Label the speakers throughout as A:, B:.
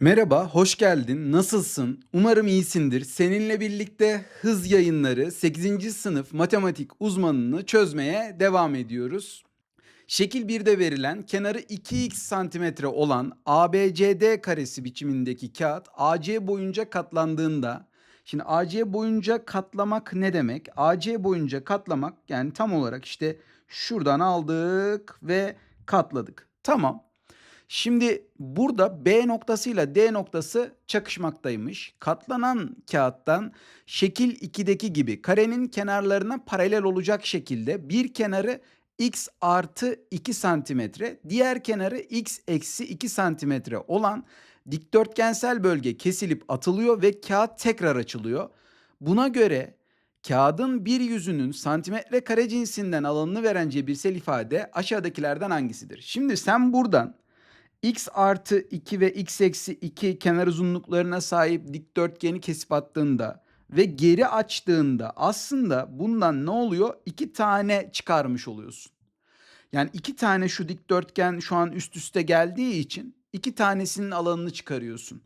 A: Merhaba, hoş geldin. Nasılsın? Umarım iyisindir. Seninle birlikte hız yayınları 8. sınıf matematik uzmanını çözmeye devam ediyoruz. Şekil 1'de verilen kenarı 2x santimetre olan ABCD karesi biçimindeki kağıt AC boyunca katlandığında Şimdi AC boyunca katlamak ne demek? AC boyunca katlamak yani tam olarak işte şuradan aldık ve katladık. Tamam. Şimdi burada B noktasıyla D noktası çakışmaktaymış. Katlanan kağıttan şekil 2'deki gibi karenin kenarlarına paralel olacak şekilde bir kenarı x artı 2 santimetre, diğer kenarı x eksi 2 santimetre olan dikdörtgensel bölge kesilip atılıyor ve kağıt tekrar açılıyor. Buna göre kağıdın bir yüzünün santimetre kare cinsinden alanını veren cebirsel ifade aşağıdakilerden hangisidir? Şimdi sen buradan x artı 2 ve x eksi 2 kenar uzunluklarına sahip dikdörtgeni kesip attığında ve geri açtığında aslında bundan ne oluyor? İki tane çıkarmış oluyorsun. Yani iki tane şu dikdörtgen şu an üst üste geldiği için iki tanesinin alanını çıkarıyorsun.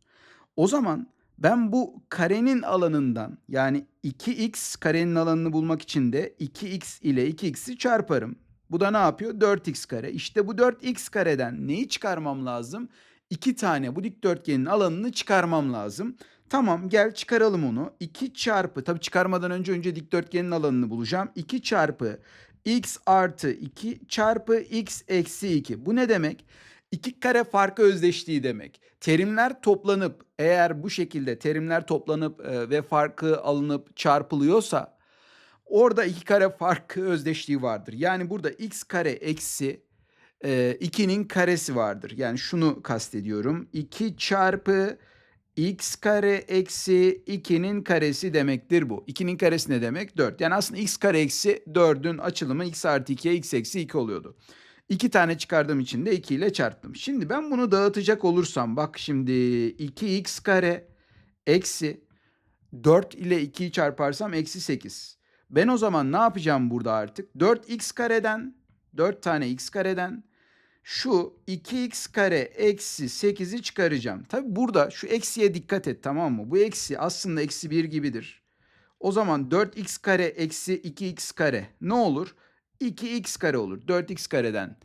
A: O zaman ben bu karenin alanından yani 2x karenin alanını bulmak için de 2x ile 2x'i çarparım. Bu da ne yapıyor? 4x kare. İşte bu 4x kareden neyi çıkarmam lazım? İki tane bu dikdörtgenin alanını çıkarmam lazım. Tamam gel çıkaralım onu. 2 çarpı tabii çıkarmadan önce önce dikdörtgenin alanını bulacağım. 2 çarpı x artı 2 çarpı x eksi 2. Bu ne demek? İki kare farkı özdeşliği demek. Terimler toplanıp eğer bu şekilde terimler toplanıp e, ve farkı alınıp çarpılıyorsa orada iki kare farkı özdeşliği vardır. Yani burada x kare eksi e, 2'nin karesi vardır. Yani şunu kastediyorum. 2 çarpı x kare eksi 2'nin karesi demektir bu. 2'nin karesi ne demek? 4. Yani aslında x kare eksi 4'ün açılımı x artı 2'ye x eksi 2 oluyordu. 2 tane çıkardığım için de 2 ile çarptım. Şimdi ben bunu dağıtacak olursam bak şimdi 2x kare eksi 4 ile 2'yi çarparsam eksi 8. Ben o zaman ne yapacağım burada artık? 4x kareden 4 tane x kareden şu 2x kare eksi 8'i çıkaracağım. Tabi burada şu eksiye dikkat et tamam mı? Bu eksi aslında eksi 1 gibidir. O zaman 4x kare eksi 2x kare ne olur? 2x kare olur. 4x kareden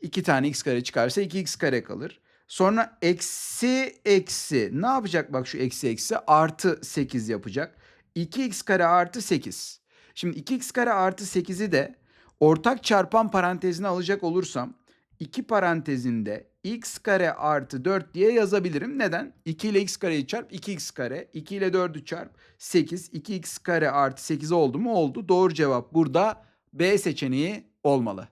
A: 2 tane x kare çıkarsa 2x kare kalır. Sonra eksi eksi ne yapacak bak şu eksi eksi artı 8 yapacak. 2x kare artı 8. Şimdi 2x kare artı 8'i de ortak çarpan parantezine alacak olursam 2 parantezinde x kare artı 4 diye yazabilirim. Neden? 2 ile x kareyi çarp 2x kare. 2 ile 4'ü çarp 8. 2x kare artı 8 oldu mu? Oldu. Doğru cevap burada B seçeneği olmalı.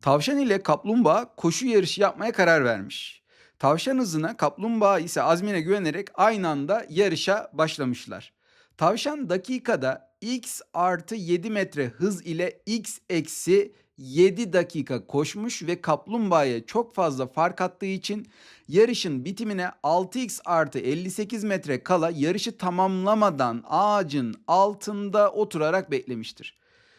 A: Tavşan ile kaplumbağa koşu yarışı yapmaya karar vermiş. Tavşan hızına kaplumbağa ise azmine güvenerek aynı anda yarışa başlamışlar. Tavşan dakikada x artı 7 metre hız ile x eksi 7 dakika koşmuş ve kaplumbağaya çok fazla fark attığı için yarışın bitimine 6x artı 58 metre kala yarışı tamamlamadan ağacın altında oturarak beklemiştir.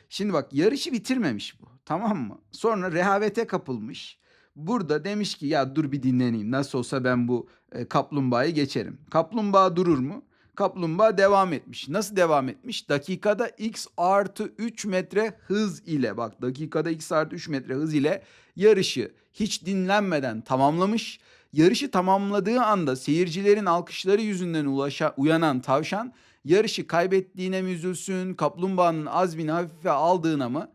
A: Şimdi bak yarışı bitirmemiş bu tamam mı? Sonra rehavete kapılmış. Burada demiş ki ya dur bir dinleneyim nasıl olsa ben bu e, kaplumbağayı geçerim. Kaplumbağa durur mu? Kaplumbağa devam etmiş. Nasıl devam etmiş? Dakikada x artı 3 metre hız ile bak dakikada x artı 3 metre hız ile yarışı hiç dinlenmeden tamamlamış. Yarışı tamamladığı anda seyircilerin alkışları yüzünden ulaşa, uyanan tavşan yarışı kaybettiğine mi üzülsün, kaplumbağanın azmini hafife aldığına mı?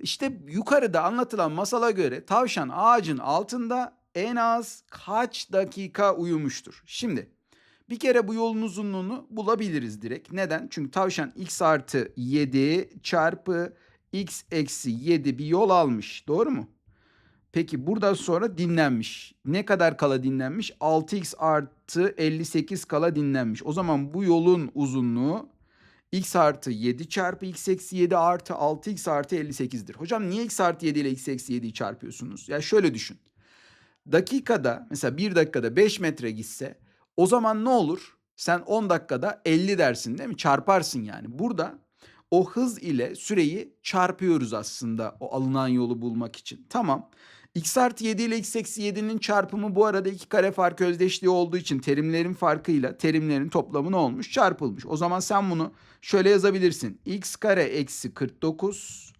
A: İşte yukarıda anlatılan masala göre tavşan ağacın altında en az kaç dakika uyumuştur? Şimdi bir kere bu yolun uzunluğunu bulabiliriz direkt. Neden? Çünkü tavşan x artı 7 çarpı x eksi 7 bir yol almış. Doğru mu? Peki buradan sonra dinlenmiş. Ne kadar kala dinlenmiş? 6x artı 58 kala dinlenmiş. O zaman bu yolun uzunluğu x artı 7 çarpı x eksi 7 artı 6x artı 58'dir. Hocam niye x artı 7 ile x eksi 7'yi çarpıyorsunuz? Ya şöyle düşün. Dakikada mesela 1 dakikada 5 metre gitse o zaman ne olur? Sen 10 dakikada 50 dersin değil mi? Çarparsın yani. Burada o hız ile süreyi çarpıyoruz aslında o alınan yolu bulmak için. Tamam. x artı 7 ile x eksi 7'nin çarpımı bu arada iki kare farkı özdeşliği olduğu için terimlerin farkıyla terimlerin toplamı ne olmuş? Çarpılmış. O zaman sen bunu şöyle yazabilirsin. x kare eksi 49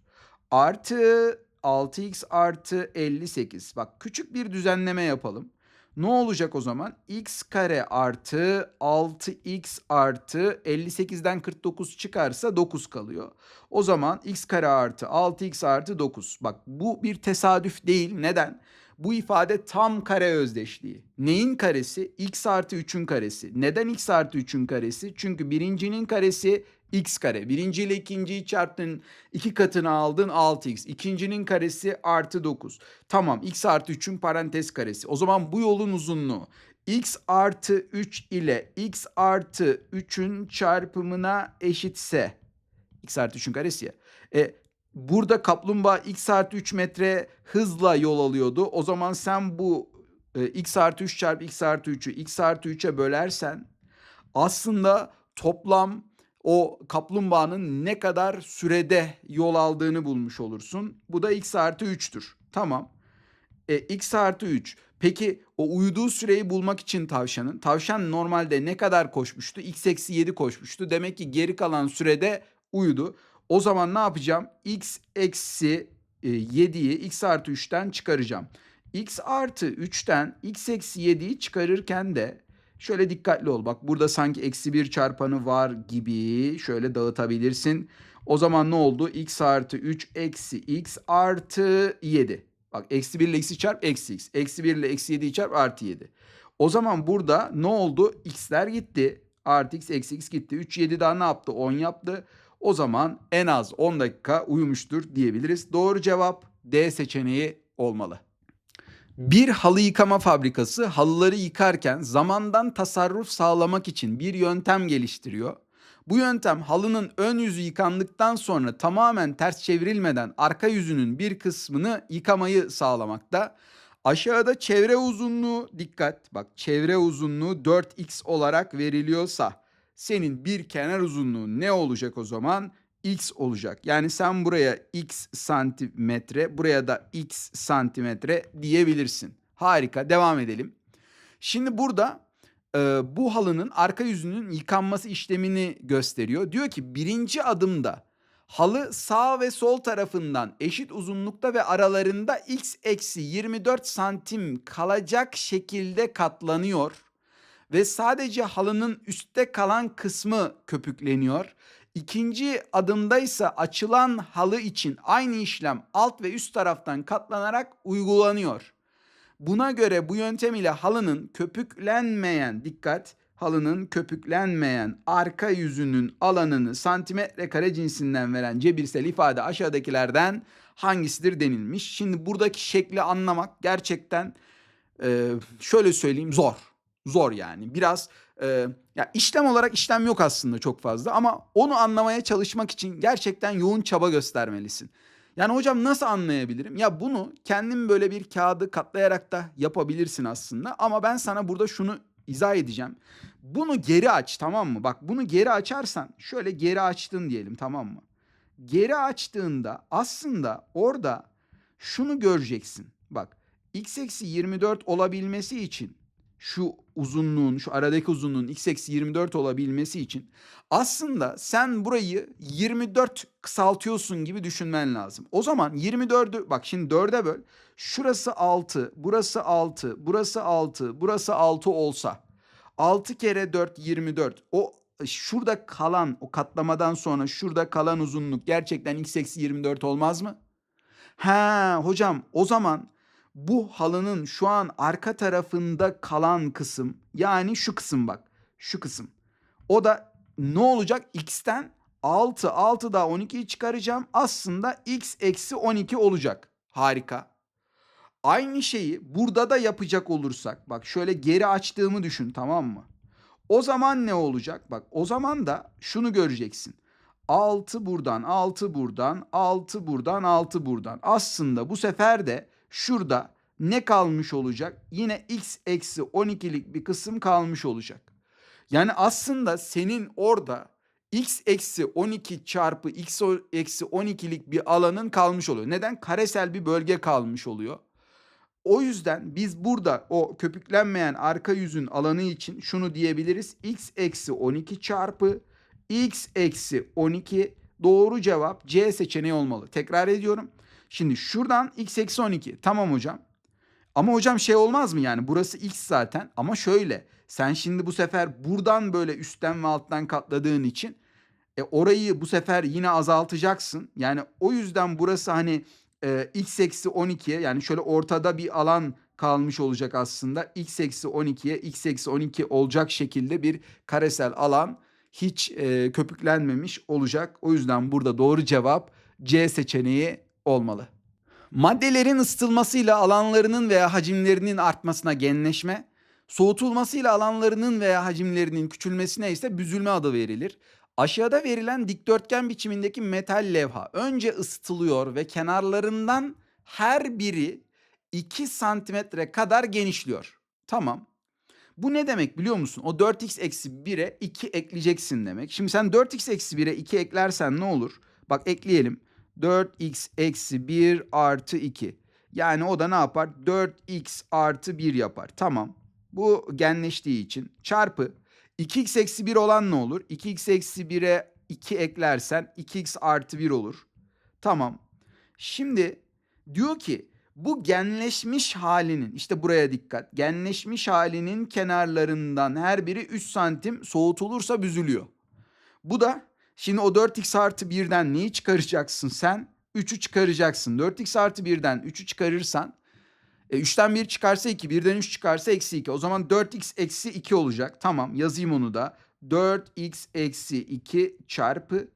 A: artı 6x artı 58. Bak küçük bir düzenleme yapalım. Ne olacak o zaman? x kare artı 6x artı 58'den 49 çıkarsa 9 kalıyor. O zaman x kare artı 6x artı 9. Bak bu bir tesadüf değil. Neden? Bu ifade tam kare özdeşliği. Neyin karesi? x artı 3'ün karesi. Neden x artı 3'ün karesi? Çünkü birincinin karesi x kare. Birinci ile ikinciyi çarptın iki katını aldın 6x. İkincinin karesi artı 9. Tamam x artı 3'ün parantez karesi. O zaman bu yolun uzunluğu x artı 3 ile x artı 3'ün çarpımına eşitse x artı 3'ün karesi ya. E, burada kaplumbağa x artı 3 metre hızla yol alıyordu. O zaman sen bu e, x artı 3 çarpı x artı 3'ü x artı 3'e bölersen aslında toplam o kaplumbağanın ne kadar sürede yol aldığını bulmuş olursun. Bu da x artı 3'tür. Tamam. E, x artı 3. Peki o uyuduğu süreyi bulmak için tavşanın. Tavşan normalde ne kadar koşmuştu? x eksi 7 koşmuştu. Demek ki geri kalan sürede uyudu. O zaman ne yapacağım? x eksi 7'yi x artı 3'ten çıkaracağım. x artı 3'ten x eksi 7'yi çıkarırken de Şöyle dikkatli ol. Bak burada sanki eksi bir çarpanı var gibi şöyle dağıtabilirsin. O zaman ne oldu? x artı 3 eksi x artı 7. Bak eksi 1 ile x'i çarp eksi x. Eksi 1 ile eksi 7'yi çarp artı 7. O zaman burada ne oldu? x'ler gitti. Artı x eksi x gitti. 3 7 daha ne yaptı? 10 yaptı. O zaman en az 10 dakika uyumuştur diyebiliriz. Doğru cevap D seçeneği olmalı. Bir halı yıkama fabrikası halıları yıkarken zamandan tasarruf sağlamak için bir yöntem geliştiriyor. Bu yöntem halının ön yüzü yıkandıktan sonra tamamen ters çevrilmeden arka yüzünün bir kısmını yıkamayı sağlamakta. Aşağıda çevre uzunluğu dikkat bak çevre uzunluğu 4x olarak veriliyorsa senin bir kenar uzunluğu ne olacak o zaman? X olacak. Yani sen buraya x santimetre, buraya da x santimetre diyebilirsin. Harika. Devam edelim. Şimdi burada e, bu halının arka yüzünün yıkanması işlemini gösteriyor. Diyor ki birinci adımda halı sağ ve sol tarafından eşit uzunlukta ve aralarında x eksi 24 santim kalacak şekilde katlanıyor ve sadece halının üstte kalan kısmı köpükleniyor. İkinci adımda ise açılan halı için aynı işlem alt ve üst taraftan katlanarak uygulanıyor. Buna göre bu yöntem ile halının köpüklenmeyen dikkat halının köpüklenmeyen arka yüzünün alanını santimetre kare cinsinden veren cebirsel ifade aşağıdakilerden hangisidir denilmiş. Şimdi buradaki şekli anlamak gerçekten şöyle söyleyeyim zor. Zor yani. Biraz e, ya işlem olarak işlem yok aslında çok fazla ama onu anlamaya çalışmak için gerçekten yoğun çaba göstermelisin. Yani hocam nasıl anlayabilirim? Ya bunu kendin böyle bir kağıdı katlayarak da yapabilirsin aslında ama ben sana burada şunu izah edeceğim. Bunu geri aç tamam mı? Bak bunu geri açarsan şöyle geri açtın diyelim tamam mı? Geri açtığında aslında orada şunu göreceksin. Bak x eksi 24 olabilmesi için şu uzunluğun, şu aradaki uzunluğun x eksi 24 olabilmesi için aslında sen burayı 24 kısaltıyorsun gibi düşünmen lazım. O zaman 24'ü bak şimdi 4'e böl. Şurası 6, burası 6, burası 6, burası 6 olsa 6 kere 4 24. O şurada kalan o katlamadan sonra şurada kalan uzunluk gerçekten x eksi 24 olmaz mı? Ha hocam o zaman bu halının şu an arka tarafında kalan kısım yani şu kısım bak şu kısım. O da ne olacak? X'ten 6 6 daha 12'yi çıkaracağım. Aslında x eksi 12 olacak. Harika. Aynı şeyi burada da yapacak olursak bak şöyle geri açtığımı düşün tamam mı? O zaman ne olacak? Bak o zaman da şunu göreceksin. 6 buradan, 6 buradan, 6 buradan, 6 buradan. Aslında bu sefer de şurada ne kalmış olacak? Yine x eksi 12'lik bir kısım kalmış olacak. Yani aslında senin orada x eksi 12 çarpı x eksi 12'lik bir alanın kalmış oluyor. Neden? Karesel bir bölge kalmış oluyor. O yüzden biz burada o köpüklenmeyen arka yüzün alanı için şunu diyebiliriz. x eksi 12 çarpı x eksi 12 doğru cevap C seçeneği olmalı. Tekrar ediyorum. Şimdi şuradan x eksi 12 tamam hocam. Ama hocam şey olmaz mı yani burası x zaten ama şöyle sen şimdi bu sefer buradan böyle üstten ve alttan katladığın için e, orayı bu sefer yine azaltacaksın. Yani o yüzden burası hani e, x eksi 12'ye yani şöyle ortada bir alan kalmış olacak aslında. x eksi 12'ye x eksi 12 olacak şekilde bir karesel alan hiç e, köpüklenmemiş olacak. O yüzden burada doğru cevap C seçeneği olmalı. Maddelerin ısıtılmasıyla alanlarının veya hacimlerinin artmasına genleşme, soğutulmasıyla alanlarının veya hacimlerinin küçülmesine ise büzülme adı verilir. Aşağıda verilen dikdörtgen biçimindeki metal levha önce ısıtılıyor ve kenarlarından her biri 2 santimetre kadar genişliyor. Tamam. Bu ne demek biliyor musun? O 4x eksi 1'e 2 ekleyeceksin demek. Şimdi sen 4x eksi 1'e 2 eklersen ne olur? Bak ekleyelim. 4x eksi 1 artı 2. Yani o da ne yapar? 4x artı 1 yapar. Tamam. Bu genleştiği için çarpı 2x eksi 1 olan ne olur? 2x eksi 1'e 2 eklersen 2x artı 1 olur. Tamam. Şimdi diyor ki bu genleşmiş halinin işte buraya dikkat. Genleşmiş halinin kenarlarından her biri 3 santim soğutulursa büzülüyor. Bu da şimdi o 4x artı 1'den neyi çıkaracaksın sen? 3'ü çıkaracaksın. 4x artı 1'den 3'ü çıkarırsan e, 3'ten 1 çıkarsa 2, 1'den 3 çıkarsa eksi 2. O zaman 4x eksi 2 olacak. Tamam yazayım onu da. 4x eksi 2 çarpı.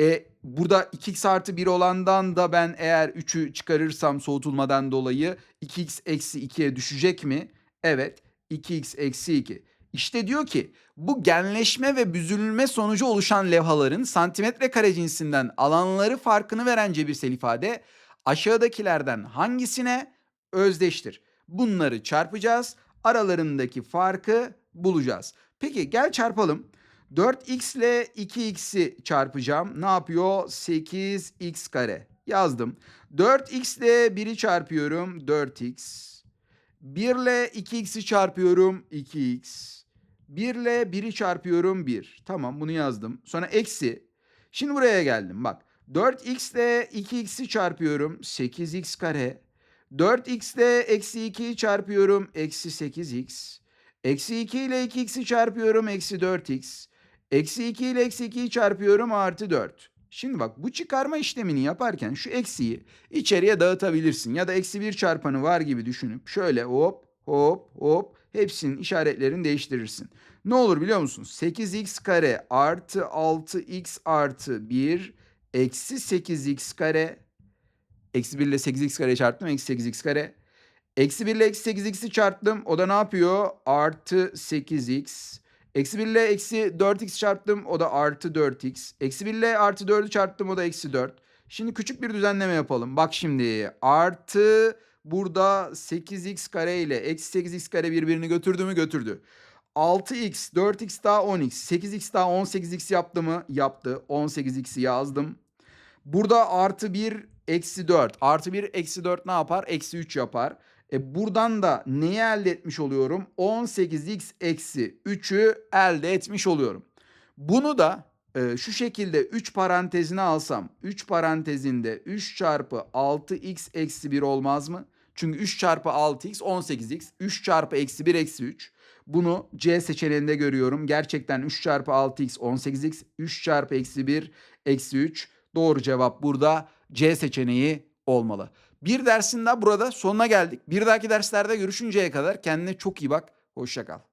A: E, burada 2x artı 1 olandan da ben eğer 3'ü çıkarırsam soğutulmadan dolayı 2x eksi 2'ye düşecek mi? Evet 2x eksi 2. İşte diyor ki bu genleşme ve büzülme sonucu oluşan levhaların santimetre kare cinsinden alanları farkını veren cebirsel ifade aşağıdakilerden hangisine özdeştir? Bunları çarpacağız. Aralarındaki farkı bulacağız. Peki gel çarpalım. 4x ile 2x'i çarpacağım. Ne yapıyor? 8x kare. Yazdım. 4x ile 1'i çarpıyorum. 4x. 1 ile 2x'i çarpıyorum. 2x. 1 ile 1'i çarpıyorum. 1. Tamam bunu yazdım. Sonra eksi. Şimdi buraya geldim. Bak. 4x ile 2x'i çarpıyorum. 8x kare. 4x ile eksi 2'yi çarpıyorum. Eksi 8x. Eksi 2 ile 2x'i çarpıyorum. Eksi 4x. Eksi 2 ile eksi 2'yi çarpıyorum. Artı 4. Şimdi bak bu çıkarma işlemini yaparken şu eksiyi içeriye dağıtabilirsin. Ya da eksi 1 çarpanı var gibi düşünüp şöyle hop hop hop hepsinin işaretlerini değiştirirsin. Ne olur biliyor musun? 8x kare artı 6x artı 1 eksi 8x kare Eksi 1 ile 8x kare çarptım. Eksi 8x kare. Eksi 1 ile eksi 8x'i çarptım. O da ne yapıyor? Artı 8x. Eksi 1 ile eksi 4x çarptım. O da artı 4x. Eksi 1 ile artı 4'ü çarptım. O da eksi 4. Şimdi küçük bir düzenleme yapalım. Bak şimdi artı burada 8x kare ile eksi 8x kare birbirini götürdü mü? Götürdü. 6x, 4x daha 10x, 8x daha 18x yaptı mı? Yaptı. 18x'i yazdım. Burada artı 1 eksi 4. Artı 1 eksi 4 ne yapar? Eksi 3 yapar. E buradan da neyi elde etmiş oluyorum? 18x eksi 3'ü elde etmiş oluyorum. Bunu da e, şu şekilde 3 parantezine alsam 3 parantezinde 3 çarpı 6x eksi 1 olmaz mı? Çünkü 3 çarpı 6x 18x. 3 çarpı eksi 1 eksi 3. Bunu C seçeneğinde görüyorum. Gerçekten 3 çarpı 6x 18x. 3 çarpı eksi 1 eksi 3. Doğru cevap burada C seçeneği olmalı. Bir dersin daha burada sonuna geldik. Bir dahaki derslerde görüşünceye kadar kendine çok iyi bak. Hoşça kal.